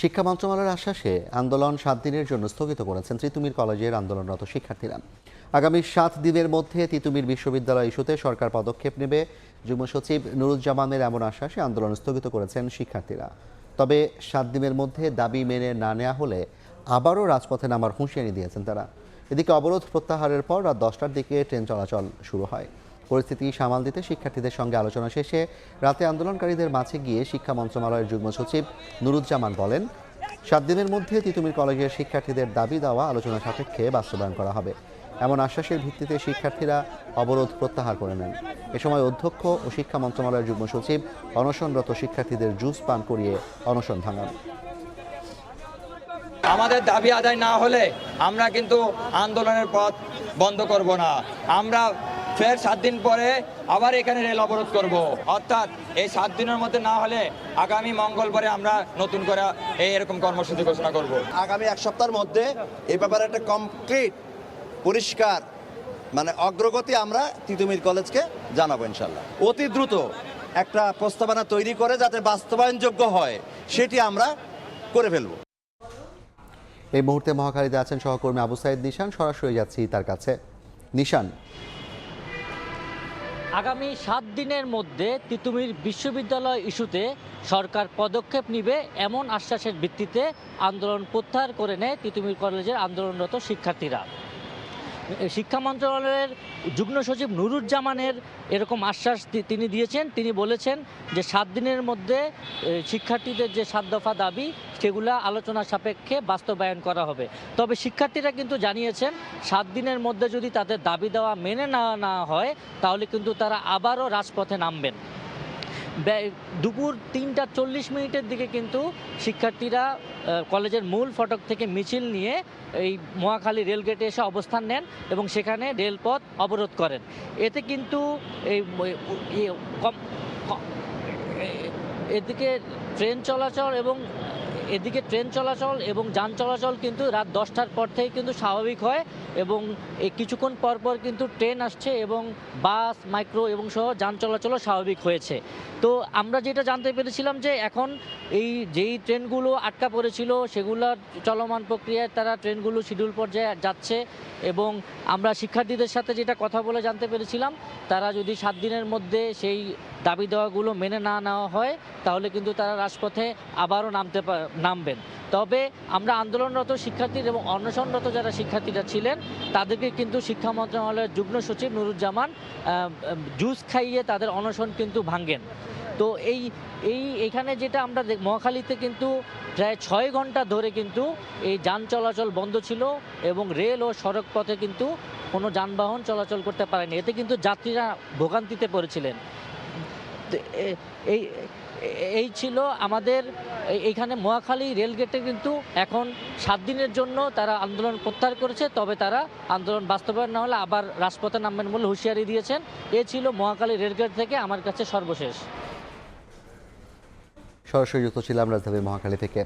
শিক্ষা মন্ত্রণালয়ের আশ্বাসে আন্দোলন সাত দিনের জন্য স্থগিত করেছেন তিতুমির কলেজের আন্দোলনরত শিক্ষার্থীরা। আগামী সাত দিনের মধ্যে তিতুমির বিশ্ববিদ্যালয় ইস্যুতে সরকার পদক্ষেপ নেবে। যুগ্ম সচিব নুরুজ্জামানের এমন আশ্বাসে আন্দোলন স্থগিত করেছেন শিক্ষার্থীরা। তবে সাত দিনের মধ্যে দাবি মেনে না নেওয়া হলে আবারও রাজপথে নামার হুঁশিয়ারি দিয়েছেন তারা। এদিকে অবরোধ প্রত্যাহারের পর রাত দশটার দিকে ট্রেন চলাচল শুরু হয়। পরিস্থিতি সামাল দিতে শিক্ষার্থীদের সঙ্গে আলোচনা শেষে রাতে আন্দোলনকারীদের মাঝে গিয়ে শিক্ষা মন্ত্রণালয়ের যুগ্ম সচিব নুরুজ্জামান বলেন, সাত দিনের মধ্যে তিতুমির কলেজের শিক্ষার্থীদের দাবি দেওয়া আলোচনা সাপেক্ষে বাস্তবায়ন করা হবে। এমন আশ্বাসের ভিত্তিতে শিক্ষার্থীরা অবরোধ প্রত্যাহার করে নেন। এ সময় অধ্যক্ষ ও শিক্ষা মন্ত্রণালয়ের যুগ্ম সচিব অনশনরত শিক্ষার্থীদের জুস পান করিয়ে অনশন ভাঙান। আমাদের দাবি আদায় না হলে আমরা কিন্তু আন্দোলনের পথ বন্ধ করব না। আমরা ফের সাত দিন পরে আবার এখানে রেল অবরোধ করব। অর্থাৎ এই সাত দিনের মধ্যে না হলে আগামী মঙ্গলবারে আমরা নতুন করে এই এরকম কর্মসূচি ঘোষণা করব। আগামী এক সপ্তাহের মধ্যে এ ব্যাপারে একটা কমপ্লিট পরিষ্কার মানে অগ্রগতি আমরা তিতুমির কলেজকে জানাব ইনশাল্লাহ অতি দ্রুত একটা প্রস্তাবনা তৈরি করে যাতে বাস্তবায়নযোগ্য হয় সেটি আমরা করে ফেলব। এই মুহূর্তে মহাখালীতে আছেন সহকর্মী আবু সাইদ নিশান সরাসরি যাচ্ছি তার কাছে। নিশান আগামী সাত দিনের মধ্যে তিতুমির বিশ্ববিদ্যালয় ইস্যুতে সরকার পদক্ষেপ নিবে এমন আশ্বাসের ভিত্তিতে আন্দোলন প্রত্যাহার করে নেয় তিতুমির কলেজের আন্দোলনরত শিক্ষার্থীরা। শিক্ষা মন্ত্রণালয়ের যুগ্ম সচিব নুরুজ্জামানের এরকম আশ্বাস তিনি দিয়েছেন। তিনি বলেছেন যে সাত দিনের মধ্যে শিক্ষার্থীদের যে সাত দফা দাবি, সেগুলো আলোচনা সাপেক্ষে বাস্তবায়ন করা হবে। তবে শিক্ষার্থীরা কিন্তু জানিয়েছেন, সাত দিনের মধ্যে যদি তাদের দাবি দেওয়া মেনে না না হয়, তাহলে কিন্তু তারা আবারও রাজপথে নামবেন। দুপুর তিনটা চল্লিশ মিনিটের দিকে কিন্তু শিক্ষার্থীরা কলেজের মূল ফটক থেকে মিছিল নিয়ে এই মহাখালী রেলগেটে এসে অবস্থান নেন এবং সেখানে রেলপথ অবরোধ করেন। এতে কিন্তু এই এদিকে ট্রেন চলাচল এবং এদিকে ট্রেন চলাচল এবং যান চলাচল কিন্তু রাত দশটার পর থেকে কিন্তু স্বাভাবিক হয় এবং কিছুক্ষণ পর পর কিন্তু ট্রেন আসছে এবং বাস, মাইক্রো এবং সহ যান চলাচলও স্বাভাবিক হয়েছে। তো আমরা যেটা জানতে পেরেছিলাম যে এখন এই যেই ট্রেনগুলো আটকা পড়েছিল সেগুলোর চলমান প্রক্রিয়ায় তারা ট্রেনগুলো শিডিউল পর্যায়ে যাচ্ছে এবং আমরা শিক্ষার্থীদের সাথে যেটা কথা বলে জানতে পেরেছিলাম, তারা যদি সাত দিনের মধ্যে সেই দাবি দেওয়াগুলো মেনে না নেওয়া হয় তাহলে কিন্তু তারা রাজপথে আবারও নামতে নামবেন। তবে আমরা আন্দোলনরত শিক্ষার্থী এবং অন্বেষণরত যারা শিক্ষার্থীরা ছিলেন, তাদেরকে কিন্তু শিক্ষা মন্ত্রণালয়ের যুগ্ম সচিব নুরুজ্জামান জুস খাইয়ে তাদের অনশন কিন্তু ভাঙ্গেন তো এই এই, এখানে যেটা আমরা মহাখালীতে কিন্তু প্রায় ছয় ঘণ্টা ধরে কিন্তু এই যান চলাচল বন্ধ ছিল এবং রেল ও সড়ক পথে কিন্তু কোনো যানবাহন চলাচল করতে পারেনি। এতে কিন্তু যাত্রীরা ভোগান্তিতে পড়েছিলেন। এই এই ছিল আমাদের এই- এইখানে মহাখালী রেলগেটে কিন্তু এখন সাত দিনের জন্য তারা আন্দোলন প্রত্যাহার করেছে, তবে তারা আন্দোলন বাস্তবায়ন না হলে আবার রাজপথে নামবেন বলে হুঁশিয়ারি দিয়েছেন। এ ছিল মহাখালী রেলগেট থেকে আমার কাছে সর্বশেষ। সরাসরি যুক্ত ছিলাম রাজধানী মহাখালী থেকে।